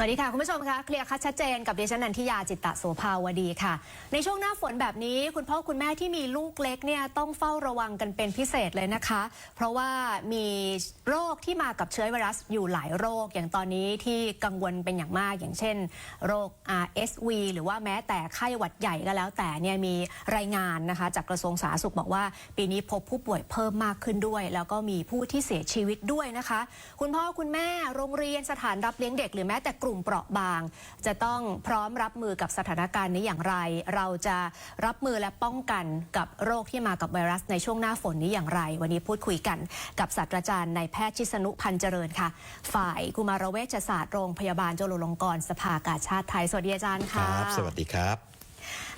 สวัสดีค่ะ คุณผู้ชมคะเคลียร์คัดชัดเจนกับดิฉันนันทิยาจิตตะโสภาวดีค่ะ ในช่วงหน้าฝนแบบนี้คุณพ่อคุณแม่ที่มีลูกเล็กเนี่ยต้องเฝ้าระวังกันเป็นพิเศษเลยนะคะ เพราะว่ามีโรคที่มากับเชื้อไวรัสอยู่หลายโรคอย่างตอนนี้ที่กังวลเป็นอย่างมาก อย่างเช่น โรค RSV หรือว่าแม้แต่ไข้หวัดใหญ่ก็แล้วแต่เนี่ยมีรายงานนะคะ จากกระทรวงสาธารณสุขบอกว่า ปีนี้พบผู้ป่วยเพิ่มมากขึ้นด้วย แล้วก็มีผู้ที่เสียชีวิตด้วยนะคะ คุณพ่อคุณแม่โรงเรียนสถานรับเลี้ยงเด็กหรือแม้แต่กลุ่มเปราะบาง จะต้องพร้อมรับมือกับสถานการณ์นี้อย่างไร เราจะรับมือและป้องกันกับโรคที่มากับไวรัสในช่วงหน้าฝนนี้อย่างไร วันนี้พูดคุยกันกับศาสตราจารย์นายแพทย์ชิสนุพันธ์เจริญค่ะ ฝ่ายกุมารเวชศาสตร์โรงพยาบาลจุฬาลงกรณ์สภากาชาติไทยสวัสดีอาจารย์คค่ะรับสวัสดีครับ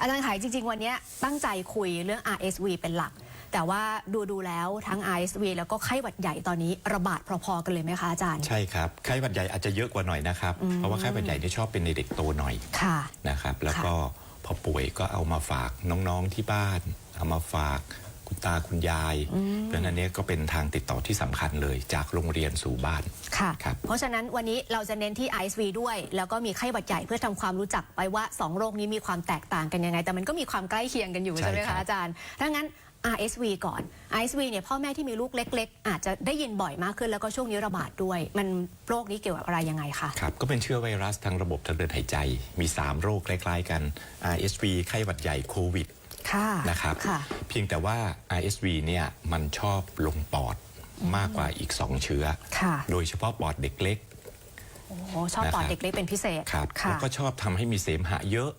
อาจารย์ขายจริง ๆ วันนี้ตั้งใจคุยเรื่อง RSV เป็นหลัก แต่ว่าดูดูๆแล้วทั้ง RSV แล้วก็ไข้หวัดใหญ่ตอนนี้ระบาดพอๆกันเลยไหมคะอาจารย์ ใช่ครับไข้หวัดใหญ่อาจจะเยอะกว่าหน่อยนะครับเพราะว่าไข้หวัดใหญ่เนี่ยชอบเป็นในเด็กโตหน่อยค่ะ นะครับ แล้วก็พอป่วยก็เอามาฝากน้องๆที่บ้าน เอามาฝากคุณตาคุณยาย เพราะฉะนั้นเนี้ก็เป็นทางติดต่อที่สำคัญเลยจากโรงเรียนสู่บ้าน ค่ะ ครับ เพราะฉะนั้นวันนี้เราจะเน้นที่ RSV ด้วย แล้วก็มีไข้หวัดใหญ่เพื่อทำความรู้จักไปว่า2โรคนี้มีความแตกต่างกันยังไง แต่มันก็มีความใกล้เคียงกันอยู่ใช่ใช่ไหมครัคะบ อาจารย์ถ้างั้น RSV ก่อน RSV เนี่ยพ่อแม่ที่มีลูกเล็ก ๆ อาจจะได้ยินบ่อยมากขึ้นแล้วก็ช่วงนี้ระบาดด้วย มันโรคนี้เกี่ยวกับอะไรยังไงคะครับก็เป็นเชื้อไวรัสทางระบบทางเดินหายใจ มี 3 โรคคล้ายๆกัน RSV ไข้หวัดใหญ่โควิดค่ะนะครับค่ะเพียงแต่ว่า RSV เนี่ยมันชอบลงปอดมากกว่าอีก 2 เชื้อค่ะโดยเฉพาะปอดเด็กเล็กโอ้โหชอบปอดนะครับเด็กเล็กเป็นพิเศษครับค่ะแล้วก็ชอบทำให้มีเสมหะเยอะ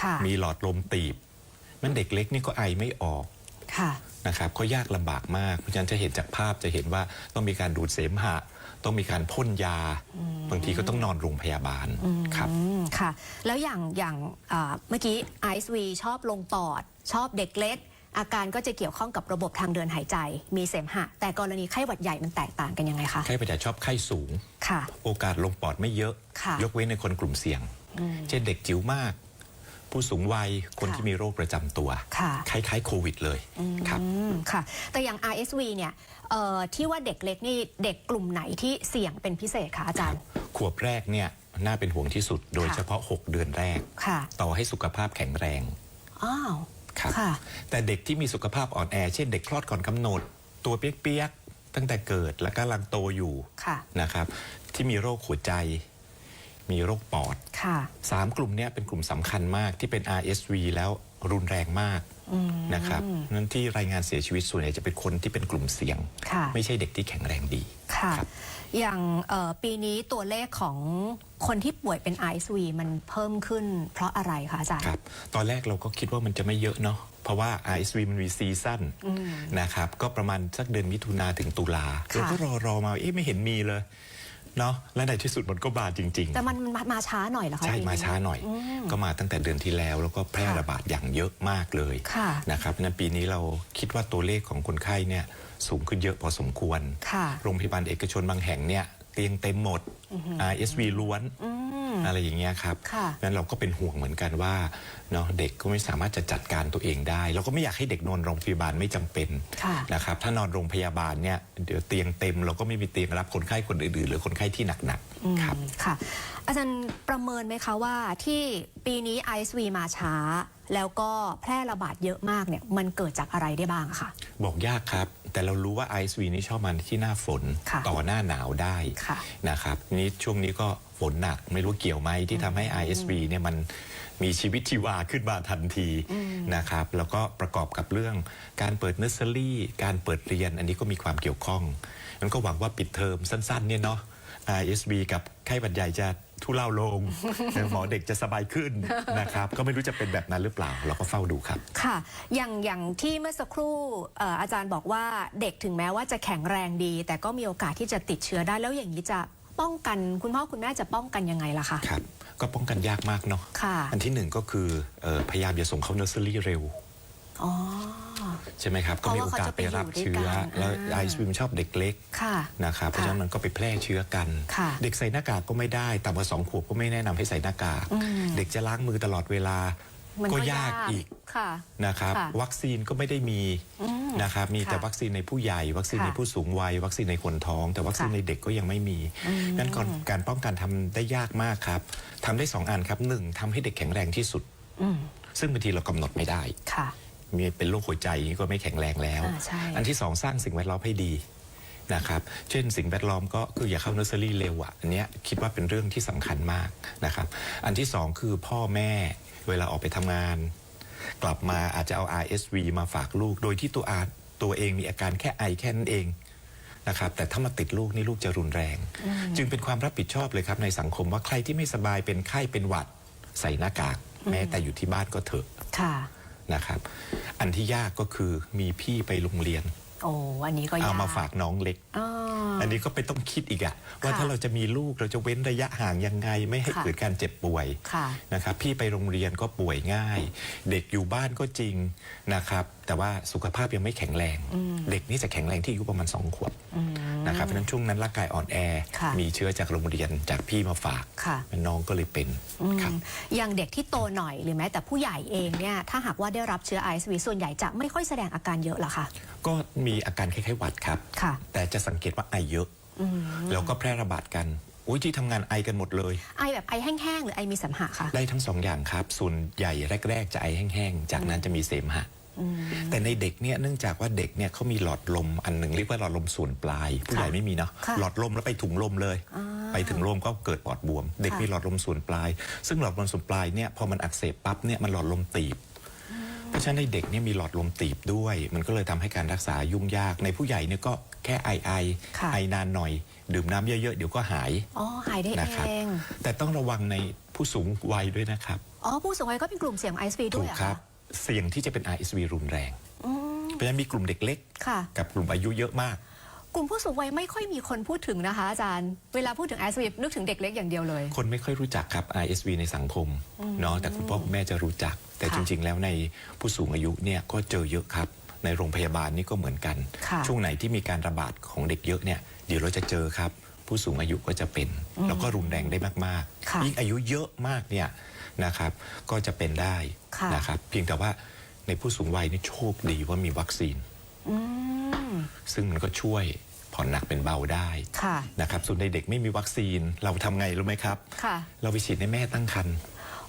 ค่ะมีหลอดลมตีบ มันเด็กเล็กนี่ก็ไอไม่ออกค่ะ นะครับก็ยากลำบากมาก เพราะฉะนั้นจะเห็นจากภาพจะเห็นว่าต้องมีการดูดเสมหะ ต้องมีการพ่นยา บางทีก็ต้องนอนโรงพยาบาลครับอืมค่ะ แล้วอย่างอย่างอ่าเมื่อกี้ ISV ชอบลงปอด ชอบเด็กเล็ก อาการก็จะเกี่ยวข้องกับระบบทางเดินหายใจ มีเสมหะ แต่กรณีไข้หวัดใหญ่มันแตกต่างกันยังไงคะไข้หวัดใหญ่ชอบไข้สูงค่ะโอกาสลงปอดไม่เยอะค่ะยกเว้นในคนกลุ่มเสี่ยง เช่นเด็กจิ๋วมาก ผู้สูงวัยคนค่ะที่มีโรคประจำตัวค่ะคล้ายๆโควิดเลยครับอืมค่ะ แต่อย่าง RSV เนี่ยเอ่อที่ว่าเด็กเล็กนี่เด็กกลุ่มไหนที่เสี่ยงเป็นพิเศษคะอาจารย์ ขวบแรกเนี่ยน่าเป็นห่วงที่สุดโดยเฉพาะ 6 เดือนแรกค่ะต่อให้สุขภาพแข็งแรงอ้าวครับค่ะแต่เด็กที่มีสุขภาพอ่อนแอ เช่นเด็กคลอดก่อนกำหนด ตัวเปียกๆตั้งแต่เกิดและกำลังโตอยู่ค่ะนะครับที่มีโรคหัวใจ มีโรคปอดค่ะสามกลุ่มเนี้ยเป็นกลุ่มสำคัญมากที่เป็น RSV แล้วรุนแรงมากนะครับนั้นที่รายงานเสียชีวิตส่วนใหญ่จะเป็นคนที่เป็นกลุ่มเสี่ยงค่ะไม่ใช่เด็กที่แข็งแรงดีค่ะครับอย่างเอ่อปีนี้ตัวเลขของคนที่ป่วยเป็น ISV มันเพิ่มขึ้นเพราะอะไรคะอาจารย์ครับตอนแรกเราก็คิดว่ามันจะไม่เยอะเนาะเพราะว่า RSV มันมีซีซั่นนะครับก็ประมาณสักเดือนมิถุนาถึงตุลาค่ะเราก็รอรอมาเอ๊ะไม่เห็นมีเลย เนาะและในที่สุดมันก็บาดจริงแต่มันมามาช้าหน่อยเหรอๆคะใช่ปีนี้มาช้าหน่อย ก็มาตั้งแต่เดือนที่แล้ว แล้วก็แพร่ค่ะระบาดอย่างเยอะมากเลยค่ะนะครับเพราะฉะนั้นปีนี้เราคิดว่าตัวเลขของคนไข้เนี่ยสูงขึ้นเยอะพอสมควรค่ะโรงพยาบาลเอกชนบางแห่งเนี่ยเตียงเต็มหมด RSV ล้วน อะไรอย่างเงี้ยครับค่ะนั้นเราก็เป็นห่วงเหมือนกันว่าเนาะเด็กก็ไม่สามารถจะจัดการตัวเองได้ เราก็ไม่อยากให้เด็กนอนโรงพยาบาลไม่จำเป็นค่ะนะครับถ้านอนโรงพยาบาลเนี่ยเดี๋ยวเตียงเต็ม เราก็ไม่มีเตียงรับคนไข้คนอื่นๆ หรือคนไข้ที่หนักๆครับค่ะ อาจารย์ประเมินไหมคะว่าที่ปีนี้ ISV มาช้า แล้วก็แพร่ระบาดเยอะมากเนี่ยมันเกิดจากอะไรได้บ้างอะคะบอกยากครับ แต่เรารู้ว่า ISV นี่ชอบมันที่หน้าฝนค่ะต่อหน้าหนาวได้ค่ะนะครับนี่ช่วงนี้ก็ฝนหนักไม่รู้เกี่ยวไหมที่ทำให้ ISV เนี่ยมันมีชีวิตชีวาขึ้นมาทันทีนะครับแล้วก็ประกอบกับเรื่องการเปิดเนอร์เซอรี่การเปิดเรียนอันนี้ก็มีความเกี่ยวข้องมันก็หวังว่าปิดเทอมสั้น ๆ เนี่ยเนาะ ISV กับไข้หวัดใหญ่จะ ทุเลาลง หมอเด็กจะสบายขึ้นนะครับ ก็ไม่รู้จะเป็นแบบนั้นหรือเปล่า เราก็เฝ้าดูครับ ค่ะ อย่างอย่างที่เมื่อสักครู่เอ่ออาจารย์บอกว่าเด็กถึงแม้ว่าจะแข็งแรงดี แต่ก็มีโอกาสที่จะติดเชื้อได้แล้วอย่างนี้จะป้องกันคุณพ่อคุณแม่จะป้องกันยังไงล่ะคะ ครับ ก็ป้องกันยากมากเนาะ ค่ะ อันที่หนึ่งก็คือเออพยายามอย่าส่งเข้าเนอร์เซอรี่เร็ว อ๋อ ใช่ไหมครับ ก็มีโอกาสไปรับเชื้อเพราะว่าเขาจะไปอยู่ด้วยกันแล้วอ่าไอซ์วิมชอบเด็กเล็กค่ะนะครับ เพราะฉะนั้นมันก็ไปแพร่เชื้อกันค่ะเด็กใส่หน้ากากก็ไม่ได้ต่ำกว่าสองขวบก็ไม่แนะนำให้ใส่หน้ากาก เด็กจะล้างมือตลอดเวลามันก็ยากอีกค่ะนะครับค่ะวัคซีนก็ไม่ได้มีอืมนะครับ มีแต่ค่ะวัคซีนในผู้ใหญ่ วัคซีนค่ะในผู้สูงวัย วัคซีนในคนท้อง แต่วัคซีนค่ะในเด็กก็ยังไม่มีงั้นก่อนการป้องกันทำได้ยากมากครับทำได้สองอันครับหนึ่งทำให้เด็กแข็งแรงที่สุดอืมซึ่งบางทีเรากำหนดไม่ได้ค่ะ มีเป็นโรคหัวใจอย่างนี้ก็ไม่แข็งแรงแล้วอ่าใช่อันที่สองสร้างสิ่งแวดล้อมให้ดีนะครับ เช่นสิ่งแวดล้อมก็คืออย่าเข้าเนอร์เซอรี่เร็วอะอันเนี้ยคิดว่าเป็นเรื่องที่สำคัญมากนะครับ อันที่สองคือพ่อแม่เวลาออกไปทำงาน กลับมาอาจจะเอา RSV มาฝากลูก โดยที่ตัวอาตัวเองมีอาการแค่ไอแค่นั้นเองนะครับแต่ถ้ามาติดลูกนี่ลูกจะรุนแรง จึงเป็นความรับผิดชอบเลยครับในสังคมว่าใครที่ไม่สบายเป็นไข้เป็นหวัด ใส่หน้ากาก แม้แต่อยู่ที่บ้านก็เถอะค่ะ นะครับ อันที่ยากก็คือมีพี่ไปโรงเรียน โอ้อันนี้ก็ยากเอามาฝากน้องเล็ก อ๋ออันนี้ก็ไปต้องคิดอีกอะว่าค่ะถ้าเราจะมีลูกเราจะเว้นระยะห่างยังไง ไม่ให้ค่ะ เกิดการเจ็บป่วยค่ะ นะครับพี่ไปโรงเรียนก็ป่วยง่าย เด็กอยู่บ้านก็จริงนะครับ แต่ว่าสุขภาพยังไม่แข็งแรงเด็กนี่จะแข็งแรงที่อายุประมาณสองขวบนะครับเพราะฉะนั้นช่วงนั้นร่างกายอ่อนแอ ค่ะ มีเชื้อจากโรงเรียนจากพี่มาฝากค่ะน้องก็เลยเป็นอืมครับ อย่างเด็กที่โตหน่อยหรือแม้แต่ผู้ใหญ่เองเนี่ยถ้าหากว่าได้รับเชื้อ ISV ส่วนใหญ่จะไม่ค่อยแสดงอาการเยอะหรอคะก็มีอาการคล้ายๆหวัดครับ ค่ะ แต่จะสังเกตว่าไอเยอะ แล้วก็แพร่ระบาดกันอุ้ยที่ทำงานไอกันหมดเลย ไอแบบไอแห้งๆ หรือไอมีสัมหะคะได้ทั้งสองอย่างครับ ส่วนใหญ่แรก ๆ จะไอแห้งๆ จากนั้นจะมีเสมหะ แต่ในเด็กเนี่ยเนื่องจากว่าเด็กเนี่ยเขามีหลอดลมอันหนึ่งเรียกว่าหลอดลมส่วนปลาย ผู้ใหญ่ไม่มีเนาะค่ะหลอดลมแล้วไปถุงลมเลยอ่าไปถึงลมก็เกิดปอดบวม เด็กค่ะมีหลอดลมส่วนปลาย ซึ่งหลอดลมส่วนปลายเนี่ยพอมันอักเสบปั๊บเนี่ยมันหลอดลมตีบเพราะฉะนั้นในเด็กเนี่ยมีหลอดลมตีบด้วย มันก็เลยทำให้การรักษายุ่งยากในผู้ใหญ่เนี่ยก็ แค่ไอไอค่ะ ไอนานหน่อย ดื่มน้ำเยอะ ๆ เดี๋ยวก็หาย อ๋อหายได้นะครับ เองแต่ต้องระวังในผู้สูงวัยด้วยนะครับ อ๋อผู้สูงวัยก็เป็นกลุ่มเสี่ยง ISV ด้ถูวยกเหรอครัคะบ เสี่ยงที่จะเป็น RSV รุนแรง อืมเพราะฉะนั้นมีกลุ่มเด็กเล็ก ค่ะ กับกลุ่มอายุเยอะมาก กลุ่มผู้สูงวัยไม่ค่อยมีคนพูดถึงนะคะอาจารย์ เวลาพูดถึง ISV นึกถึงเด็กเล็กอย่างเดียวเลย คนไม่ค่อยรู้จักครับ RSV ในสังคมเนาะแต่คุณพ่อคุณแม่จะรู้จัก แต่ค่ะ จริง ๆ แล้วในผู้สูงอายุเนี่ยก็เจอเยอะครับ ในโรงพยาบาลนี่ก็เหมือนกันค่ะช่วงไหนที่มีการระบาดของเด็กเยอะเนี่ยเดี๋ยวเราจะเจอครับ ผู้สูงอายุก็จะเป็น แล้วก็รุนแรงได้มากค่ะๆยิ่งอายุเยอะมากเนี่ยนะครับ ก็จะเป็นได้ค่ะนะครับเพียงแต่ว่าในผู้สูงวัยนี่โชคดีว่ามีวัคซีนอืมซึ่งมันก็ช่วยผ่อนหนักเป็นเบาได้ค่ะนะครับส่วนในเด็กไม่มีวัคซีนเราทำไงรู้ไหมครับค่ะเราไปฉีดในแม่ตั้งครรภ์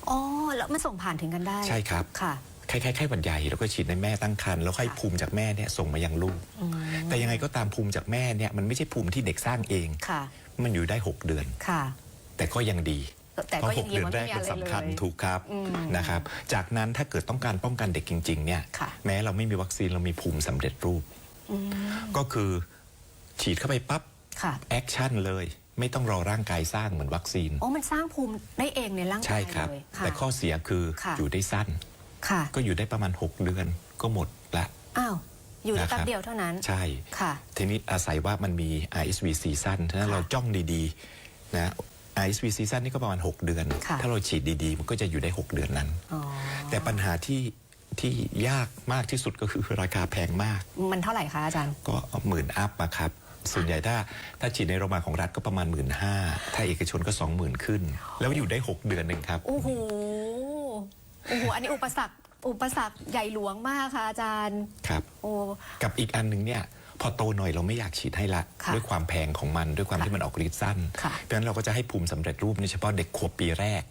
อ๋อแล้วมันส่งผ่านถึงกันได้ ใช่ครับค่ะ คล้ายๆไข้หวัดใหญ่แล้วก็ฉีดในแม่ตั้งครรภ์แล้วให้ค่ะภูมิจากแม่เนี่ยส่งมายังลูก แต่ยังไงก็ตามภูมิจากแม่เนี่ยมันไม่ใช่ภูมิที่เด็กสร้างเองค่ะ มันอยู่ได้ 6 เดือนค่ะ แต่ก็ยังดีแต่เพก็ราะยัหงกดีเดือนมันแรไม่กมีเป็นอะไรสำคัญเลยถูกครับอืมนะครับ จากนั้นถ้าเกิดต้องการป้องกันเด็กจริง ๆ เนี่ยค่ะแม้เราไม่มีวัคซีนเรามีภูมิสำเร็จรูป ก็คือฉีดเข้าไปปั๊บค่ะแอคชั่นเลยไม่ต้องรอร่างกายสร้างเหมือนวัคซีน โอ้ มันสร้างภูมิได้เองในร่างกายใช่ครับเลยค่ะแต่ข้อเสียคือค่ะอยู่ได้สั้น ค่ะ ก็อยู่ได้ประมาณ 6 เดือนก็หมดละ อ้าว อยู่ได้นะครัแป๊บบเดียวเท่านั้น ใช่ ค่ะ ทีนี้อาศัยว่ามันมี RSV ซีซั่นฉะนั้นค่ะเราจ้องดีๆนะ RSV ซีซั่นนี่ก็ประมาณ 6 เดือน ค่ะ ถ้าเราฉีดดีๆ มันก็จะอยู่ได้ 6 เดือนนั้น อ๋อแต่ปัญหาที่ที่ยากมากที่สุดก็คือราคาแพงมาก มันเท่าไหร่คะอาจารย์ ก็หมื่นอัพมาครับ ส่วนใหญ่ถ้าถ้าฉีดในโรงพยาบาลของรัฐก็ประมาณหมื่นห้าถ้าเอกชนก็ 20,000 ขึ้น แล้วอยู่ได้ 6 เดือนหนึ่งครับ โอ้โห โอ้โหอันนี้อุปสรรคอุปสรรคใหญ่หลวงมากค่ะอาจารย์ครับ โอ้ กับอีกอันหนึ่งเนี่ยพอโตหน่อยเราไม่อยากฉีดให้ละ ค่ะด้วยความแพงของมันด้วยความค่ะที่มันออกฤทธิ์สั้น ค่ะ เพราะฉะนั้นเราก็จะให้ภูมิสำเร็จรูปในเฉพาะเด็กขวบปีแรก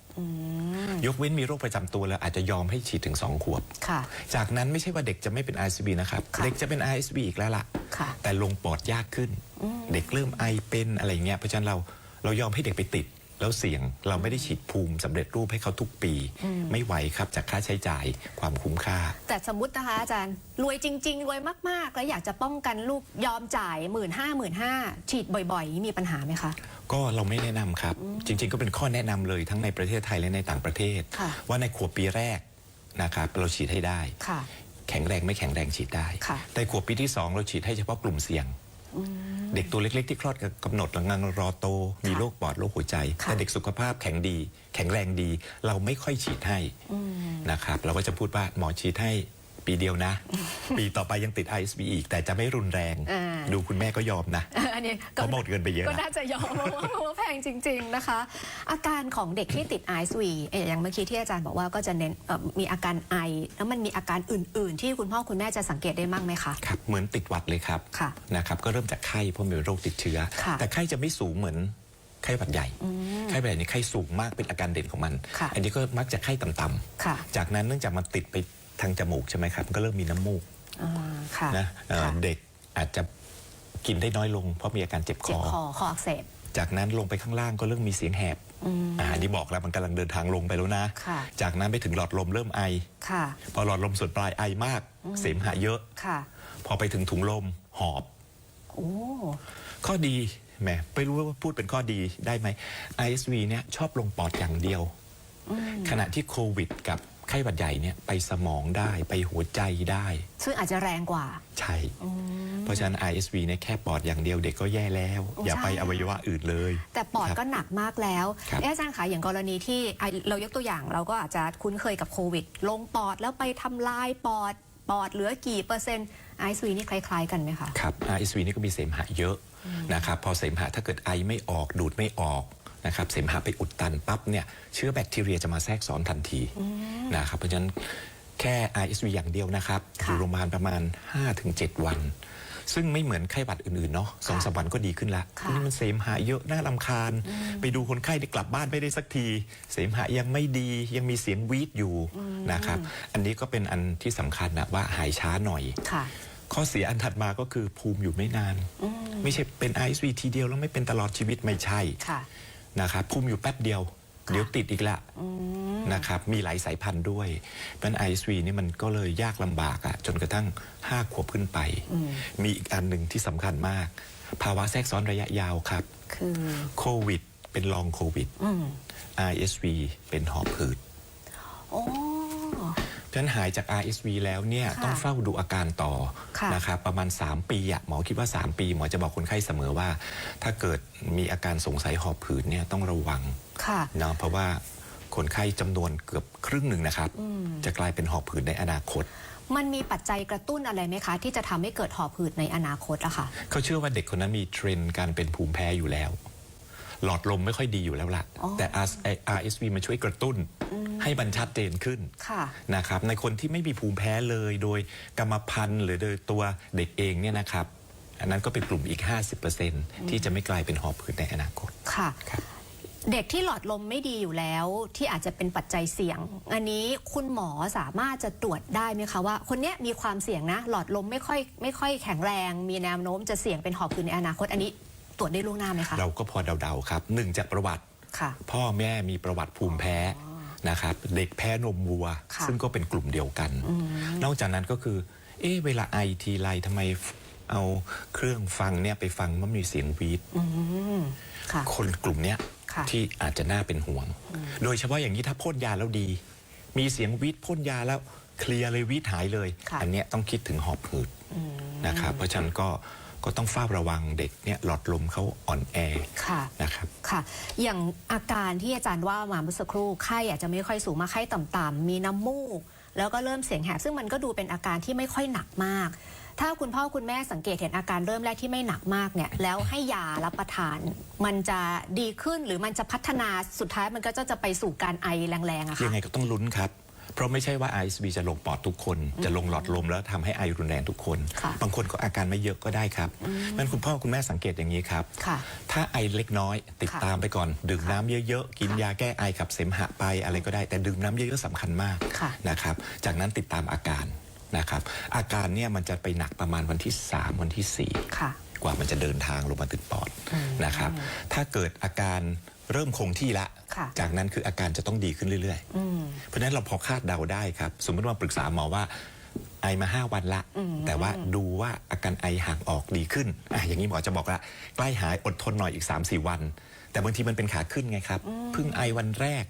ยกเว้นมีโรคประจำตัวแล้วอาจจะยอมให้ฉีดถึง 2 ขวบ ค่ะ จากนั้นไม่ใช่ว่าเด็กจะไม่เป็น RSV นะครับ ค่ะ เด็กจะเป็น RSV อีกแล้วล่ะ ค่ะ แต่ลงปอดยากขึ้น เด็กเริ่มไอเป็นอะไรเงี้ยเพราะฉะนั้นเราเรายอมให้เด็กไปติด แล้วเสี่ยงเราไม่ได้ฉีดภูมิสำเร็จรูปให้เขาทุกปี ไม่ไหวครับจากค่าใช้จ่ายความคุ้มค่า แต่สมมตินะคะอาจารย์ รวยจริง ๆ รวยมาก ๆ แล้วอยากจะป้องกันลูกยอมจ่ายหมื่นห้าหมื่นห้าฉีดบ่อยๆมีปัญหาไหมคะ ก็เราไม่แนะนำครับ จริง ๆ ก็เป็นข้อแนะนำเลยทั้งในประเทศไทยและในต่างประเทศ ค่ะ ว่าในขวบปีแรกนะครับเราฉีดให้ได้ ค่ะ แข็งแรงไม่แข็งแรงฉีดได้ ค่ะ แต่ขวบปีที่ 2 เราฉีดให้เฉพาะกลุ่มเสี่ยง เด็กตัวเล็กๆที่คลอดกับกำหนดกำลังรอโต มีโรคปอดโรคหัวใจค่ะแต่เด็กสุขภาพแข็งดี แข็งแรงดี เราไม่ค่อยฉีดให้นะครับเราก็จะพูดว่าหมอฉีดให้ ปีเดียวนะ ปีต่อไปยังติด ISV อีก แต่จะไม่รุนแรง อ่า ดูคุณแม่ก็ยอมนะอันนี้เพราะหมดเงินไปเยอะก็ละน่าจะยอมเพราะว่าเพราะว่าแพงจริง ๆนะคะ อาการของเด็กที่ติด ISV เอ่ออย่างเมื่อกี้ที่อาจารย์บอกว่าก็จะเน้นเอ่อมีอาการไอ แล้วมันมีอาการอื่น ๆ ที่คุณพ่อคุณแม่จะสังเกตได้มั่งไหมคะ ครับเหมือนติดหวัดเลยครับค่ะนะครับก็เริ่มจากไข้เพราะมีโรคติดเชื้อ ค่ะแต่ไข้จะไม่สูงเหมือนไข้หวัดใหญ่ไข้หวัดใหญ่นี่ไข้สูงมากเป็นอาการเด่นของมัน ค่ะ อันนี้ก็มักจะไข้ต่ำๆค่ะจากนั้นเนื่องจากมันติดไป ทางจมูกใช่ไหมครับมันก็เริ่มมีน้ำมูกอ่าค่ะนะเอ่อค่ะเด็กอาจจะกินได้น้อยลง เพราะมีอาการเจ็บคเจ็บอ คอคออักเสบจากนั้นลงไปข้างล่างก็เริ่มมีเสียงแหบอืม อ่าอันนี้บอกแล้วมันกำลังเดินทางลงไปแล้วนะ ค่ะ จากนั้นไปถึงหลอดลมเริ่มไอ ค่ะ พอหลอดลมส่วนปลายไอมาก เสมหะเยอะ ค่ะพอไปถึงถุงลมหอบ โอ้ข้อดีแหมไม่รู้ว่าพูดเป็นข้อดีได้ไหม ISV เนี่ยชอบลงปอดอย่างเดียว ขณะที่โควิดกับ ไข้หวัดใหญ่เนี่ยไปสมองได้ไปหัวใจได้ ซึ่งอาจจะแรงกว่า ใช่เพราะฉะนั้น ISV เนี่ยแค่ปอดอย่างเดียวเด็กก็แย่แล้ว โอ้อย่าใช่ไปอวัยวะอื่นเลย แต่ปอดครับก็หนักมากแล้วครับ เอ๊ะอาจารย์คะอย่างกรณีที่ไอ้เรายกตัวอย่างเราก็อาจจะคุ้นเคยกับโควิด ลงปอดแล้วไปทำลายปอด ปอดเหลือกี่เปอร์เซ็นต์ไอซีนี่คล้าย ๆ กันไหมคะ ครับ RSV นี่ก็มีเสมหะเยอะนะครับ พอเสมหะถ้าเกิดไอไม่ออกดูดไม่ออก นะครับเสมหะไปอุดตันปั๊บเนี่ยเชื้อแบคทีเรียจะมาแทรกซ้อนทันทีนะครับเพราะฉะนั้นแค่ RSV อย่างเดียวนะครับอค่ะยู่โรงพยาบาลประมาณ 5-7 วัน ซึ่งไม่เหมือนไข้หวัดอื่นๆเนาะสองสามวันก็ดีขึ้นละค่ะนี่มันเสมหะเยอะน่าลำคาญ ไปดูคนไข้ได้กลับบ้านไม่ได้สักที เสมหะยังไม่ดียังมีเสียงวีดอยู่นะครับอันนี้ก็เป็นอันที่สำคัญนะว่าหายช้าหน่อยค่ะข้อเสียอันถัดมาก็คือภูมิอยู่ไม่นาน ไม่ใช่เป็น ISV ทีเดียวแล้วไม่เป็นตลอดชีวิตไม่ใช่ค่ะ นะครับภูมิอยู่แป๊บเดียวค่ะเดี๋ยวติดอีกละนะครับมีหลายสายพันธุ์ด้วยเพราะฉะนั้น ISV นี่มันก็เลยยากลำบากอะจนกระทั่ง 5 ขวบขึ้นไป มีอีกอันหนึ่งที่สำคัญมาก ภาวะแทรกซ้อนระยะยาวครับ คือโควิด เป็นลองโควิดอืม RSV เป็นหอบหืดโอ้เพราะ ฉะนั้นหายจาก RSV แล้วเนี่ยค่ะต้องเฝ้าดูอาการต่อค่ะ นะครับประมาณ 3 ปีอะหมอคิดว่า 3 ปี หมอจะบอกคนไข้เสมอว่า ถ้าเกิดมีอาการสงสัยหอบผืดเนี่ยต้องระวังค่ะ เนาะเพราะว่าคนไข้จำนวนเกือบครึ่งหนึ่งนะครับจะกลายเป็นหอบผืดในอนาคต มันมีปัจจัยกระตุ้นอะไรไหมคะ ที่จะทำให้เกิดหอบหืดในอนาคตอะค่ะ เขาเชื่อว่าเด็กคนนั้นมีเทรนด์การเป็นภูมิแพ้อยู่แล้ว หลอดลมไม่ค่อยดีอยู่แล้วล่ะอ๋อแต่ RSV มันช่วยกระตุ้นให้มันชัดเจนขึ้นค่ะนะครับในคนที่ไม่มีภูมิแพ้เลยโดยกรรมพันธุ์หรือโดยตัวเด็กเองเนี่ยนะครับอันนั้นก็เป็นกลุ่มอีก 50%ที่จะไม่กลายเป็นหอบผืดในอนาคตค่ะครับเด็กที่หลอดลมไม่ดีอยู่แล้วที่อาจจะเป็นปัจจัยเสี่ยง อันนี้คุณหมอสามารถจะตรวจได้ไหมคะว่า คนเนี้ยมีความเสี่ยงนะ หลอดลมไม่ค่อยไม่ค่อยแข็งแรง มีแนวโน้มจะเสี่ยงเป็นหอบหืดในอนาคตอันนี้ ตรวจได้ล่วงหน้าไหมคะ เราก็พอเดาๆครับหนึ่งจากประวัติค่ะ พ่อแม่มีประวัติภูมิแพ้นะครับเด็กแพ้นมวัว ค่ะ ซึ่งก็เป็นกลุ่มเดียวกัน นอกจากนั้นก็คือ เอ๊ะเวลาไอทีไรทำไมเอาเครื่องฟังเนี่ยไปฟังมันมีเสียงวีด อืมค่ะ คนกลุ่มเนี้ยค่ะที่อาจจะน่าเป็นห่วง โดยเฉพาะอย่างนี้ถ้าพ่นยาแล้วดี มีเสียงวีดพ่นยาแล้วเคลียร์เลยวีดหายเลย ค่ะ อันเนี้ยต้องคิดถึงหอบหืดนะครับ เพราะฉะนั้นก็ ก็ต้องเฝ้าระวังเด็กเนี่ยหลอดลมเขาอ่อนแอค่ะนะครับค่ะ อย่างอาการที่อาจารย์ว่ามาเมื่อสักครู่ไข้อาจจะไม่ค่อยสูงมาไข้ต่ำๆมีน้ำมูก แล้วก็เริ่มเสียงแหบซึ่งมันก็ดูเป็นอาการที่ไม่ค่อยหนักมาก ถ้าคุณพ่อคุณแม่สังเกตเห็นอาการเริ่มแรกที่ไม่หนักมากเนี่ยแล้วให้ยารับประทาน มันจะดีขึ้นหรือมันจะพัฒนาสุดท้ายมันก็จะจะไปสู่การไอแรงๆอะยัค่ะงไงก็ต้องลุ้นครับ เพราะไม่ใช่ว่า ISV จะลงปอดทุกคน จะลงหลอดลมแล้วทำให้ไอรุนแรงทุกคนค่ะบางคนก็อาการไม่เยอะก็ได้ครับนั้นคุณพ่อคุณแม่สังเกตอย่างนี้ครับค่ะถ้าไอเล็กน้อย ติดค่ะตามไปก่อน ดื่มน้ำเยอะๆ กินค่ะยาแก้ไอขับเสมหะไปอะไรก็ได้ แต่ดื่มน้ำเยอะๆสำคัญมากค่ะนะครับ จากนั้นติดตามอาการนะครับ อาการเนี่ยมันจะไปหนักประมาณวันที่ 3 วันที่4ค่ะกว่ามันจะเดินทางลงมาถึงปอดนะครับ ถ้าเกิดอาการ เริ่มคงที่ละ ค่ะจากนั้นคืออาการจะต้องดีขึ้นเรื่อยอืม ๆ เพราะฉะนั้นเราพอคาดเดาได้ครับ สมมติว่าปรึกษาหมอว่าไอมา5วันละแต่ว่าดูว่าอาการไอห่างออกดีขึ้นอะอย่างนี้หมอจะบอกละใกล้หายอดทนหน่อยอีก 3-4 วัน แต่บางทีมันเป็นขาขึ้นไงครับเพิ่งไอวันแรก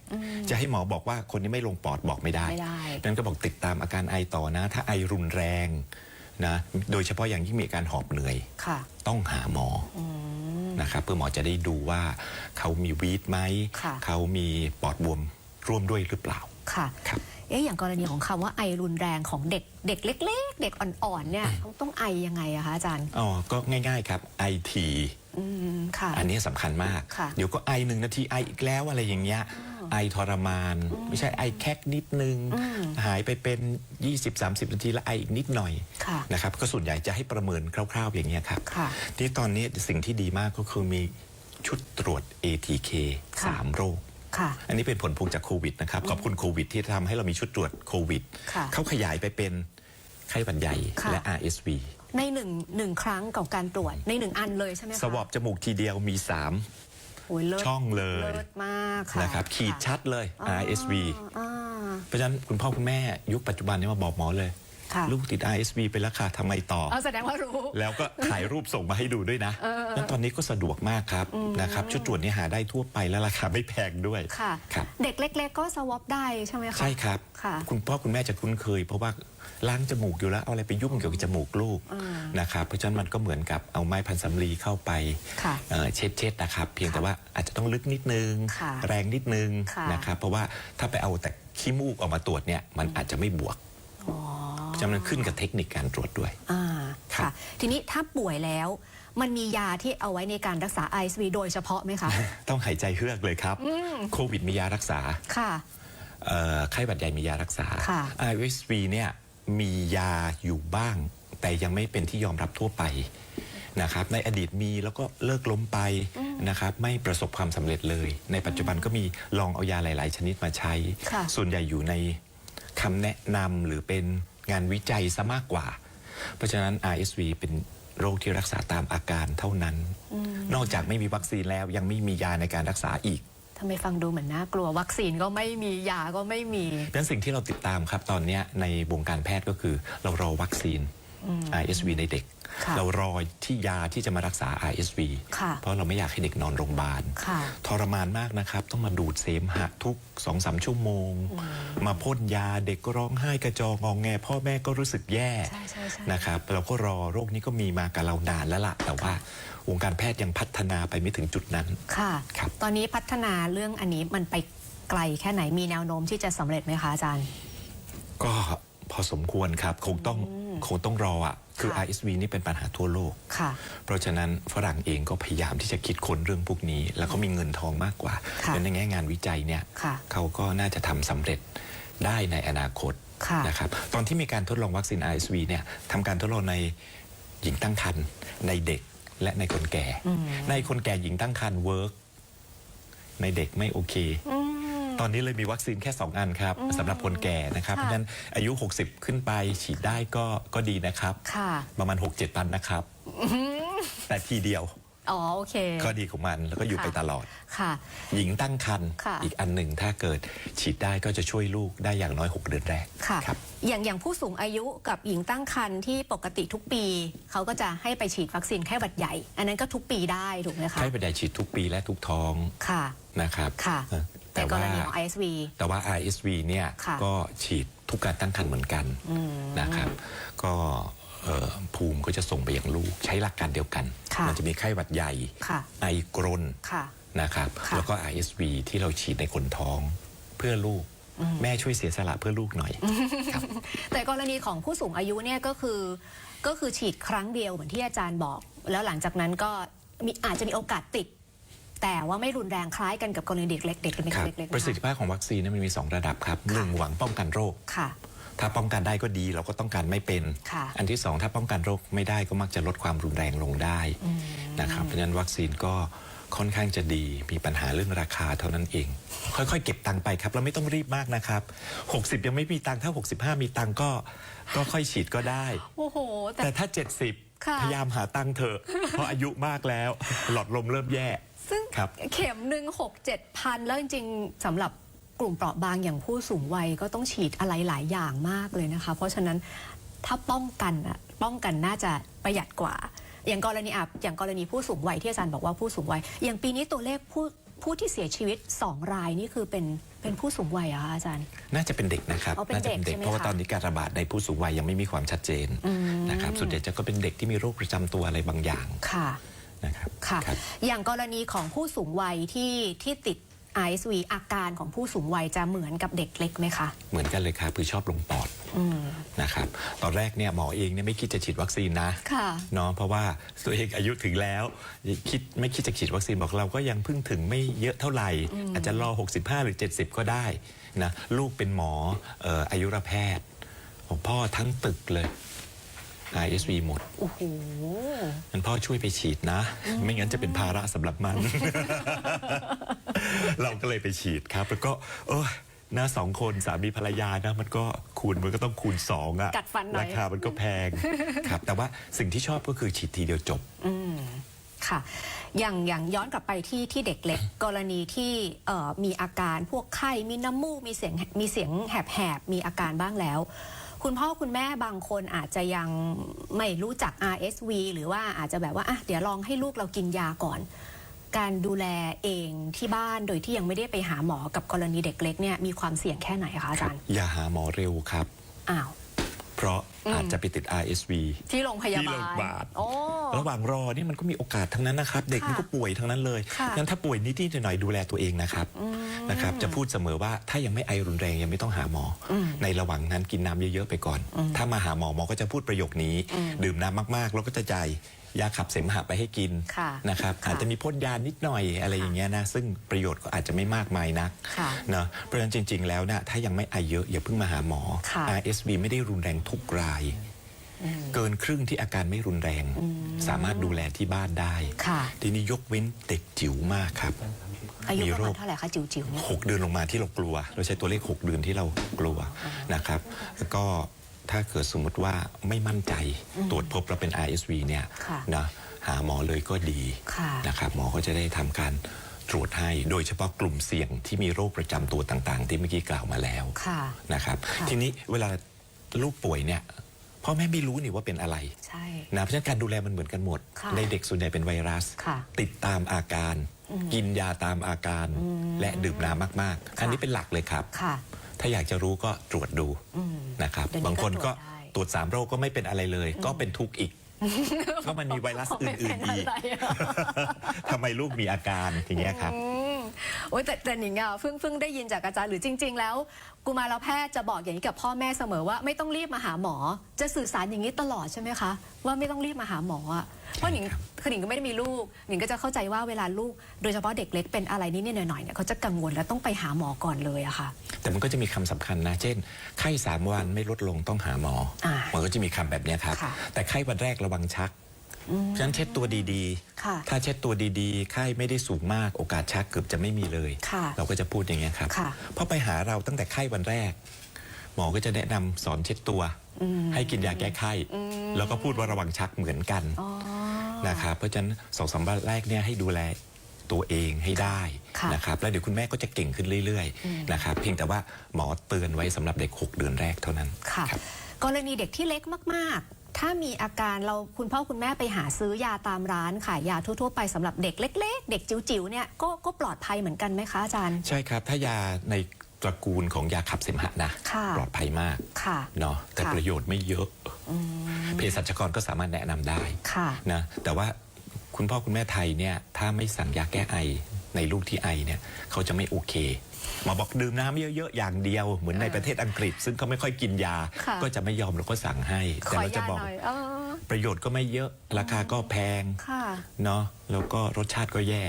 จะให้หมอบอกว่าคนนี้ไม่ลงปอดบอกไม่ได้ ไม่ได้นั้นก็บอกติดตามอาการไอต่อนะ ถ้าไอรุนแรงนะ โดยเฉพาะอย่างยิ่งมีอาการหอบเหนื่อย ค่ะ ต้องหาหมออ นะครับเพื่อหมอจะได้ดูว่าเขามีวีดไหมค่ะเขามีปอดบวมร่วมด้วยหรือเปล่าค่ะครับเอ๊ะอย่างกรณีของคำว่าไอรุนแรงของเด็กเด็กเล็ก ๆ เด็กอ่อนๆเนี่ยต้องต้องไอยังไงอะคะอาจารย์อ๋อก็ง่าย ๆครับ IT อืมค่ะอันนี้สำคัญมากค่ะเดี๋ยวก็ไอหนึ่งนาทีไออีกแล้วอะไรอย่างเงี้ย ไอทรมาน ไม่ใช่ไอแค่นิดนึงอืมหายไปเป็น 20-30 นาทีแล้วไออีกนิดหน่อยค่ะนะครับก็ส่วนใหญ่จะให้ประเมินคร่าว ๆ อย่างเงี้ยครับค่ะที่ตอนนี้สิ่งที่ดีมากก็คือมีชุดตรวจ ATK ค่ะ3โรคค่ะอันนี้เป็นผลพวงจากโควิดนะครับ ขอบคุณโควิดที่ทำให้เรามีชุดตรวจโควิดค่ะเขาขยายไปเป็นไข้หวัดใหญ่ค่ะและ RSV ในหนึ่งหนึ่งครั้งกับการตรวจในหนึ่งอันเลยใช่ไหมคะสวอปจมูกทีเดียวมี 3 โอ้ยเลิศช่องเลยเลิศมากค่ะนะครับขีดชัดเลยอ่า RSV อ่าเพราะฉะนั้นคุณพ่อคุณแม่ยุคปัจจุบันนี้มาบอกหมอเลย ค่ะลูกติด RSV ไปแล้วค่ะทำไมต่อ เอาแสดงว่ารู้ แล้วก็ถ่ายรูปส่งมาให้ดูด้วยนะนั้นตอนนี้ก็สะดวกมากครับนะครับชุดตรวจนี้หาได้ทั่วไปและราคาไม่แพงด้วยค่ะ ครับ เด็กเล็ก ๆ ก็สวอปได้ใช่ไหมคะใช่ครับ ค่ะ คุณพ่อคุณแม่จะคุ้นเคย เพราะว่า ล้างจมูกอยู่แล้วเอาอะไรไปยุ่งเกี่ยวกับจมูกลูกอ่านนะครับเพราะฉะนั้นมันก็เหมือนกับเอาไม้พันสำลีเข้าไปค่ะเอ่อเช็ดเช็ดๆนะครับ เพียงแต่ว่าอาจจะต้องลึกนิดนึงค่ะแรงนิดนึงค่ะนะครับเพราะว่าถ้าไปเอาแต่ขี้มูกออกมาตรวจเนี่ยมันอาจจะไม่บวกอ๋อเพราะฉะนั้นมันขึ้นกับเทคนิคการตรวจด้วยอ่าครัค่ะบทีนี้ถ้าป่วยแล้วมันมียาที่เอาไว้ในการรักษาไอซ์วีโดยเฉพาะไหมคะ ต้องหายใจเฮือกเลยครับ โควิดมียารักษา ค่ะเอ่อไข้หวัดใหญ่มียารักษาค่ะ RSV เนี่ย มียาอยู่บ้าง แต่ยังไม่เป็นที่ยอมรับทั่วไปนะครับในอดีตมีแล้วก็เลิกล้มไปนะครับไม่ประสบความสำเร็จเลย ในปัจจุบันก็มีลองเอายาหลาย ๆ ชนิดมาใช้ค่ะส่วนใหญ่อยู่ในคำแนะนำหรือเป็นงานวิจัยซะมากกว่า เพราะฉะนั้น RSV เป็นโรคที่รักษาตามอาการเท่านั้น นอกจากไม่มีวัคซีนแล้วยังไม่มียาในการรักษาอีก ทำไมฟังดูเหมือนน่ากลัว วัคซีนก็ไม่มียาก็ไม่มีดังนั้นสิ่งที่เราติดตามครับตอนเนี้ยในวงการแพทย์ก็คือเรารอวัคซีน RSV ในเด็กค่ะเรารอที่ยาที่จะมารักษา RSV ค่ะเพราะเราไม่อยากให้เด็กนอนโรงพยาบาลค่ะทรมานมากนะครับ ต้องมาดูดเสมหะทุกสองสามชั่วโมง มาพ่นยาเด็กก็ร้องไห้กระจองงองแง พ่อแม่ก็รู้สึกแย่ใช่ใช่ใช่นะครับเราก็รอโรคนี้ก็มีมากับเรานานแล้วล่ะ แต่ว่าวงการแพทย์ยังพัฒนาไปไม่ถึงจุดนั้นค่ะครับตอนนี้พัฒนาเรื่องอันนี้มันไปไกลแค่ไหนมีแนวโน้มที่จะสำเร็จไหมคะอาจารย์ ก็พอสมควรครับคงต้อง คงต้องรออะคือค่ะ RSV นี่เป็นปัญหาทั่วโลกค่ะเพราะฉะนั้นฝรั่งเองก็พยายามที่จะคิดค้นเรื่องพวกนี้ แล้วก็มีเงินทองมากกว่าค่ะดังนั้นในแง่งานวิจัยเนี่ยค่ะเขาก็น่าจะทำสำเร็จได้ในอนาคตค่ะนะครับตอนที่มีการทดลองวัคซีน RSV เนี่ยทำการทดลองในหญิงตั้งครรภ์ในเด็กและในคนแก่ ในคนแก่หญิงตั้งครรภ์เวิร์กในเด็กไม่โอเคอืม ตอนนี้เลยมีวัคซีนแค่ 2 อันครับสำหรับคนแก่นะครับค่ะเพราะฉะนั้นอายุ 60 ขึ้นไปฉีดได้ก็ก็ดีนะครับ ค่ะ ประมาณ 6-7 ตันนะครับ แต่ทีเดียวอ๋อโอเคก็ดีของมันแล้วก็อยู่ค่ะไปตลอดค่ะ หญิงตั้งครรภ์ค่ะอีกอันหนึ่งถ้าเกิดฉีดได้ก็จะช่วยลูกได้อย่างน้อย 6 เดือนแรกค่ะครับอย่างอย่างผู้สูงอายุกับหญิงตั้งครรภ์ที่ปกติทุกปี เขาก็จะให้ไปฉีดวัคซีนไข้หวัดใหญ่ อันนั้นก็ทุกปีได้ถูกไหมคะไข้หวัดใหญ่ฉีดทุกปีและทุกท้องค่ะนะครับค่ะเออ แต่แต่กรว่าณีของ ISV แต่ว่า RSV เนี่ยค่ะก็ฉีดทุกการตั้งครรภ์เหมือนกันนะครับ ก็เอ่อภูมิก็จะส่งไปยังลูกใช้หลักการเดียวกันค่ะมัจะมีไข้หวัดใหญ่ค่ะไอกรนค่ะนะครับค่ะแล้วก็ RSV ที่เราฉีดในคนท้องเพื่อลูกแม่ช่วยเสียสละเพื่อลูกหน่อยครับแต่กรณีของผู้สูงอายุเนี่ยก็คือก็คือฉีดครั้งเดียวเหมือนที่อาจารย์บอก แล้วหลังจากนั้นก็มีอาจจะมีโอกาสติด แต่ว่าไม่รุนแรงคล้ายกันกับกรณีเด็กเล็กเด็กเล็กครับเล็กๆประสิทธินะคะภาพของวัคซีนเนยมันมี 2 ระดับครับหนึ่งหวังป้องกันโรคค่ะถ้าป้องกันได้ก็ดีเราก็ต้องการไม่เป็นค่ะอันที่สองถ้าป้องกันโรคไม่ได้ก็มักจะลดความรุนแรงลงได้นะครับเพราะฉะนั้นวัคซีนก็ค่อนข้างจะดีมีปัญหาเรื่องราคาเท่านั้นเอง ค่อยๆ เก็บตังค์ไปครับเราไม่ต้องรีบมากนะครับ 60 ยังไม่มีตังค์ถ้า 65 มีตังค์ก็ก็ค่อยฉีดก็ได้โอ้โหแต่แต่ถ้าค่ะ70 พยายามหาตังค์เถอะเพราะอายุมากแล้ว หลอดลมเริ่มแย่ ซึ่งครับ เข็มหนึ่งหกเจ็ดพันแล้วจริงๆสำหรับกลุ่มเปราะบางอย่างผู้สูงวัยก็ต้องฉีดอะไรหลายอย่างมากเลยนะคะ เพราะฉะนั้นถ้าป้องกันอะป้องกันน่าจะประหยัดกว่า อย่างกรณีอะอย่างกรณีผู้สูงวัยที่อาจารย์บอกว่าผู้สูงวัย อย่างปีนี้ตัวเลขผู้ผู้ที่เสียชีวิตสองรายนี่คือเป็นเป็นผู้สูงวัยเหรอะคะอาจารย์ น่าจะเป็นเด็กนะครับอ๋อเป็นน่าจะเป็นเด็เด็กกใช่ไหมเพราะว่าคะตอนนี้การระบาดในผู้สูงวัยยังไม่มีความชัดเจนนะครับส่วนใหญ่จะก็เป็นเด็กที่มีโรคประจำตัวอะไรบางอย่าง ค่ะ นะครับค่ะ ครับ อย่างกรณีของผู้สูงวัยที่ที่ติด RSV อาการของผู้สูงวัยจะเหมือนกับเด็กเล็กไหมคะ เหมือนกันเลยครับคือชอบลงปอดอืม นะครับตอนแรกเนี่ยหมอเองเนี่ยไม่คิดจะฉีดวัคซีนนะค่ะ เนาะเพราะว่าตัวเองอายุถึงแล้วคิดไม่คิดจะฉีดวัคซีนบอกเราก็ยังเพิ่งถึงไม่เยอะเท่าไหร่ อาจจะรอ 65 หรือ 70 ก็ได้นะลูกเป็นหมอเอ่ออายุรแพทย์ของพ่อทั้งตึกเลย ISV หมดโอ้โหงั้นพ่อช่วยไปฉีดนะ ไม่งั้นจะเป็นภาระสำหรับมัน เราก็เลยไปฉีดครับ แล้วก็เออนะสองคนสามีภรรยานะมันก็คูณมันก็ต้องคูณสองอะกัดฟันหน่อย ราคามันก็แพงครับ แต่ว่าสิ่งที่ชอบก็คือฉีดทีเดียวจบ อืมค่ะ อย่างอย่างย้อนกลับไปที่ที่เด็กเล็ก กรณีที่เอ่อมีอาการพวกไข้มีน้ำมูกมีเสียงมีเสียงแหบๆมีอาการบ้างแล้ว คุณพ่อคุณแม่บางคนอาจจะยังไม่รู้จัก RSV หรือว่าอาจจะแบบว่าอะเดี๋ยวลองให้ลูกเรากินยาก่อน การดูแลเองที่บ้านโดยที่ยังไม่ได้ไปหาหมอกับกรณีเด็กเล็กเนี่ยมีความเสี่ยงแค่ไหนคะอาจารย์ อย่าหาหมอเร็วครับ อ้าว เพราะอาจจะไปติด RSV ที่โรงพยาที่บาโรลงพยาบาลโอ้ ระหว่างรอนี่มันก็มีโอกาสทั้งนั้นนะครับ เด็กค่ะมันก็ป่วยทั้งนั้นเลยค่ะ งั้นถ้าป่วยนิดๆหน่อยๆดูแลตัวเองนะครับนะครับ จะพูดเสมอว่าถ้ายังไม่ไอรุนแรงยังไม่ต้องหาหมออในระหว่างนั้นกินน้ำเยอะๆไปก่อน ถ้ามาหาหมอหมอก็จะพูดประโยคนี้ ดื่มน้ำมากๆ แล้วก็จะจ่า ยยาขับเสมหะไปให้กินค่ะนะครับค่ะอาจจะมีพ่นยานิดหน่อยอะไรอย่างเงี้ยนะซึ่งประโยชน์ก็อาจจะไม่มากมายนักค่ะเนาะเพราะฉะนั้นจริง ๆ แล้วนะถ้ายังไม่ไอเยอะอย่าเพิ่งมาหาหมอค่ะ RSV ไม่ได้รุนแรงทุกรายเกินครึ่งที่อาการไม่รุนแรง สามารถดูแลที่บ้านได้ค่ะทีนี้ยกเว้นเด็กจิ๋วมากครับอายุมีประโรมาณคเท่าไหร่คะจิ๋วๆเนี่ยหกเดือนลงมาที่เรากลัว เราใช้ตัวเลข 6 เดือนที่เรากลัวนะครับแล้วก็ ถ้าเกิดสมมติว่าไม่มั่นใจตรวจพบเราเป็น RSV เนี่ยค่ะนะหาหมอเลยก็ดีค่ะนะครับหมอก็จะได้ทำการตรวจให้โดยเฉพาะกลุ่มเสี่ยงที่มีโรคประจำตัวต่าง ๆ ที่เมื่อกี้กล่าวมาแล้วค่ะนะครับค่ะทีนี้เวลาลูกป่วยเนี่ยพ่อแม่ไม่รู้นี่ว่าเป็นอะไรใช่นะเพราะฉะนั้นการดูแลมันเหมือนกันหมดค่ะในเด็กส่วนใหญ่เป็นไวรัสค่ะติดตามอาการ กินยาตามอาการ และดื่มน้ำมาก ๆ อันนี้เป็นหลักเลยครับค่ะ ถ้าอยากจะรู้ก็ตรวจดูอืมนะครับเดี๋ยวนี้บางคนก็ก็ตรวจสามโรคก็ไม่เป็นอะไรเลย ก็เป็นทุกข์อีกก็มันมีไวรัสอื่นๆอีกไม่เป็นอะไรอะทำไมลูกมีอาการอย่างเงี้ยครับอืม โอ้ยแต่แต่หนิงอะเพิ่งเพิ่งได้ยินจากอาจารย์หรือจริง ๆ แล้ว กุมารแพทย์จะบอกอย่างนี้กับพ่อแม่เสมอว่าไม่ต้องรีบมาหาหมอ จะสื่อสารอย่างนี้ตลอดใช่ไหมคะ ว่าไม่ต้องรีบมาหาหมออะเพราะหนิงคือหนิงก็ไม่ได้มีลูกหนิงก็จะเข้าใจว่าเวลาลูก โดยเฉพาะเด็กเล็กเป็นอะไรนิดๆหน่อยๆเนี่ยเขาจะกังวลและต้องไปหาหมอก่อนเลยอะค่ะ แต่มันก็จะมีคำสำคัญนะ เช่น ไข้สามวันไม่ลดลงต้องหาหมออามันก็จะมีคำแบบเนี้ยครับ ค่ะ แต่ไข้วันแรกระวังชัก ฉะนั้นเช็ดตัวดีค่ะถ้าเช็ดตัวดีๆ ไข้ไม่ได้สูงมากโอกาสชักเกือบจะไม่มีเลย ค่ะเราก็จะพูดอย่างเงี้ยครับ ค่ะ เพราะไปหาเราตั้งแต่ไข้วันแรก หมอก็จะแนะนำสอนเช็ดตัว ให้กินยาแก้ไข้ แล้วก็พูดว่าระวังชักเหมือนกันอ๋อ นะครับเพราะฉะนั้นสองสามวันแรกเนี่ยให้ดูแลตัวเองให้ได้ค่ะนะครับแล้วเดี๋ยวคุณแม่ก็จะเก่งขึ้นเรื่อยๆนะครับเพียงแต่ว่าหมอเตือนไว้สำหรับเด็ก 6 เดือนแรกเท่านั้นค่ะ ครับ กรณีเด็กที่เล็กมากๆ ถ้ามีอาการเราคุณพ่อคุณแม่ไปหาซื้อยาตามร้านขายยาทั่ว ๆ ไปสำหรับเด็กเล็ก ๆ เด็กจิ๋วๆเนี่ยก็ก็ปลอดภัยเหมือนกันไหมคะอาจารย์ ใช่ครับ ถ้ายาในตระกูลของยาขับเสมหะนะค่ะปลอดภัยมากค่ะเนาะแต่ค่ะประโยชน์ไม่เยอะเภสัชกรก็สามารถแนะนำได้ค่ะนะแต่ว่าคุณพ่อคุณแม่ไทยเนี่ยถ้าไม่สั่งยาแก้ไอในลูกที่ไอเนี่ยเขาจะไม่โอเค หมาบอกดื่มน้ำเยอะๆอย่างเดียว เหมือนในประเทศอังกฤษ ซึ่งเขาไม่ค่อยกินยา ค่ะ ก็จะไม่ยอมเราก็สั่งให้ ขแต่อเราจะยาบอกหน่อยเออประโยชน์ก็ไม่เยอะราคาก็แพงค่ะ เนาะแล้วก็รสชาติก็แย่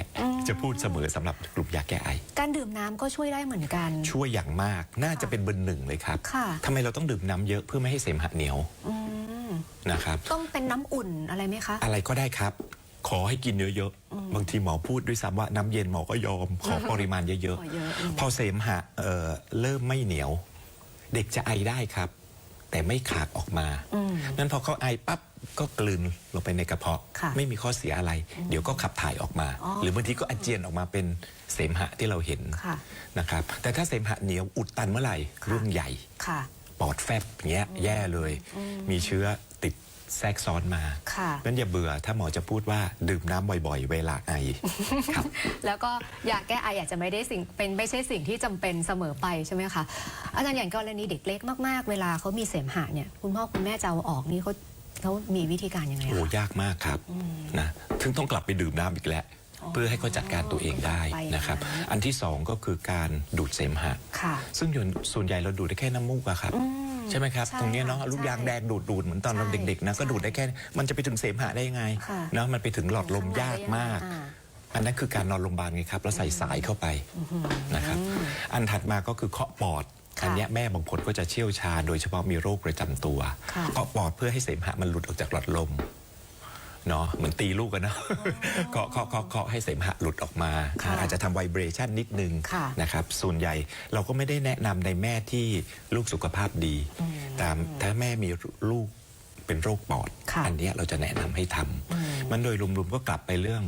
จะพูดเสมอสำหรับกลุ่มยาแก้ไอ การดื่มน้ำก็ช่วยได้เหมือนกัน ช่วยอย่างมากน่าจะเป็นเบอร์หนึ่งเลยครับค่ะ ทำไมเราต้องดื่มน้ำเยอะเพื่อไม่ให้เสมหะเหนียวอืมนะครับ ต้องเป็นน้ำอุ่นอะไรไหมคะ อะไรก็ได้ครับ ขอให้กินเยอะๆ บางทีหมอพูดด้วยซ้ำว่าน้ำเย็นหมอก็ยอม ขอปริมาณเยอะขอเยอะอืม ๆ พอเสมหะเอ่อเริ่มไม่เหนียว เด็กจะไอได้ครับ แต่ไม่ขากออกมาอืม นั้นพอเขาไอปั๊บก็กลืนลงไปในกระเพาะ ค่ะไม่มีข้อเสียอะไร เดี๋ยวก็ขับถ่ายออกมา อ๋อ หรือบางทีก็อาเจียนออกมาเป็นเสมหะที่เราเห็นค่ะ นะครับ แต่ถ้าเสมหะเหนียวอุดตันเมื่อไหร่ค่ะ เรื่องใหญ่ ค่ะ ปอดแฟบอย่างเงี้ยแย่เลย มีเชื้อติด แทรกซ้อนมาค่ะงั้นอย่าเบื่อถ้าหมอจะพูดว่าดื่มน้ำบ่อยๆ เวลาไอ ครับ แล้วก็ยาแก้ไออาจจะไม่ได้สิ่งเป็นไม่ใช่สิ่งที่จำเป็นเสมอไปใช่ไหมคะอาจารย์อย่างกรณีเด็กเล็กมากๆ เวลาเขามีเสมหะเนี่ยคุณพ่อคุณแม่จะเอาออกนี่เขาเขามีวิธีการยังไงโอ้คะ ยากมากครับนะถึงต้องกลับไปดื่มน้ำอีกแล้ว เพื่อให้เขาจัดการตัวเองได้ไปนะครับหาอันที่สองก็คือการดูดเสมหะ ค่ะ ซึ่งส่วนใหญ่เราดูดได้แค่น้ำมูกอะครับอืมใช่ไหมครับใช่ตรงเนี้ยเนาะค่ะลูกยางใช่แดงดูดดูดเหมือนตอนเราใช่เด็กๆนะก็ใช่ดูดได้แค่ มันจะไปถึงเสมหะได้ยังไงค่ะเนาะมันไปถึงหลอดลมยากมากอ่อันนั้นคือการนอนโรงพยาบาลไงครับแล้วใส่สายเข้าไปนะครับอันถัดมาก็คือเคาะปอดค่ะอันเนี้ยแม่บางคนก็จะเชี่ยวชาญโดยเฉพาะมีโรคประจำตัวค่ะเคาะปอดเพื่อให้เสมหะมันหลุดออกจากหลอดลม เนาะเหมือนตีลูกกันเนาะเคาะเคาะเคาะเคาะให้เสมหะหลุดออกมา ค่ะอาจจะทำไวเบรชันนิดนึงค่ะ นะครับส่วนใหญ่เราก็ไม่ได้แนะนำในแม่ที่ลูกสุขภาพดี ตามถ้าแม่มีลูกเป็นโรคปอด ค่ะ อันเนี้ยเราจะแนะนำให้ทำมันโดยรวมๆก็กลับไปเรื่อง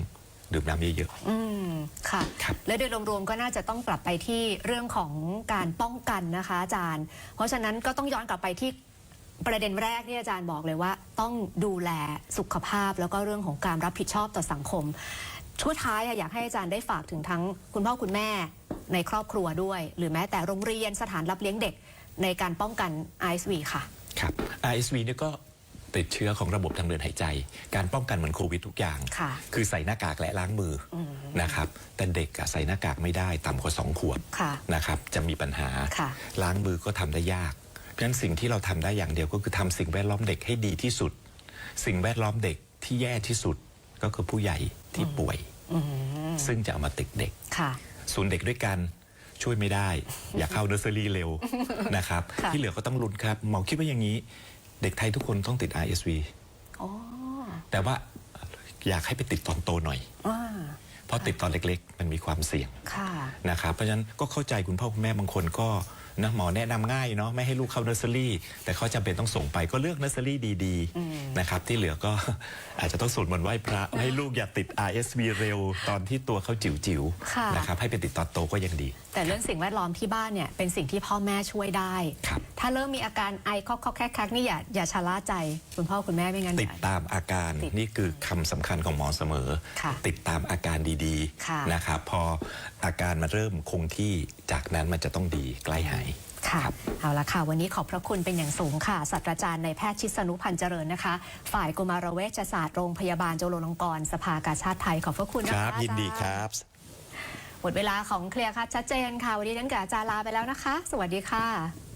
ดื่มน้ำเยอะอืมค่ะ ครับ และโดยรวมๆก็น่าจะต้องกลับไปที่เรื่องของการป้องกันนะคะอาจารย์ เพราะฉะนั้นก็ต้องย้อนกลับไปที่ ประเด็นแรกที่อาจารย์บอกเลยว่า ต้องดูแลสุขภาพแล้วก็เรื่องของการรับผิดชอบต่อสังคมช่วท้ายอะอยากให้อาจารย์ได้ฝากถึงทั้งคุณพ่อคุณแม่ในครอบครัวด้วย หรือแม้แต่โรงเรียนสถานรับเลี้ยงเด็กในการป้องกัน ISV ค่ะๆครับ RSV เนี่ยก็ติดเชื้อของระบบทางเดินหายใจ การป้องกันเหมือนโควิดทุกอย่างค่ะคือใส่หน้ากากและล้างมืออนะครับ แต่เด็กอะใส่หน้ากากไม่ได้ต่ำกว่า2ขวบค่ะนะครับ จะมีปัญหาค่ะล้างมือก็ทำได้ยากเพ ราะฉะนั้นสิ่งที่เราทำได้อย่างเดียวก็คือทำสิ่งแวดล้อมเด็กให้ดีที่สุด สิ่งแวดล้อมเด็กที่แย่ที่สุดก็คือผู้ใหญ่ที่ป่วย ซึ่งจะเอามาติดเด็กค่ะศูนย์เด็กด้วยกันช่วยไม่ได้ อย่าเข้าเนอร์เซอรี่เร็วนะครับค่ะที่เหลือก็ต้องลุ้นครับ หมอคิดว่าอย่างนี้ เด็กไทยทุกคนต้องติด RSV อ๋อแต่ว่าอยากให้ไปติดตอนโตหน่อยอ่าเพราะติดตอนเล็กๆ มันมีความเสี่ยงค่ะนะครับเพราะฉะนั้นก็เข้าใจคุณพ่อคุณแม่บางคนก็ นะหมอแนะนำง่ายเนาะไม่ให้ลูกเข้าเนอร์เซอรี่ แต่เขาจำเป็นต้องส่งไปก็เลือกเนอร์เซอรี่ดีๆนะครับที่เหลือก็อาจจะต้องสวดมนต์ไหว้พระให้ลูกอย่าติด RSV เร็ว ตอนที่ตัวเขาจิ๋วค่ะๆนะครับให้ไปติดตอนโตก็ยังดี แต่เรื่องสิ่งแวดล้อมที่บ้านเนี่ยเป็นสิ่งที่พ่อแม่ช่วยได้ครับถ้าเริ่มมีอาการไอคอกคอกแคกแคกนี่อย่าอย่าชะล่าใจคุณพ่อคุณแม่ไม่งั้นติดเยวตามอาการติดนี่คือคำสำคัญของหมอเสมอค่ะติดตามอาการดีค่ะๆนะครับพออาการมาเริ่มคงที่จากนั้นมันจะต้องดีใกล้หายค่ะครับเอาละค่ะ วันนี้ขอบพระคุณเป็นอย่างสูงค่ะศาสตราจารย์ในายแพทย์ชิสนุพันธ์เจริญนะคะ ฝ่ายกุมารเวชศาสตร์โรงพยาบาลจุฬาลงกรณ์สภากาชาติไทยขอบพระคุณนะคคะรับยินดีอาคจารย์รับหมดเวลาของเคลียร์ค่ะชัดเจนค่ะ วันนี้ฉันกับอาจารย์ลาไปแล้วนะคะ สวัสดีค่ะ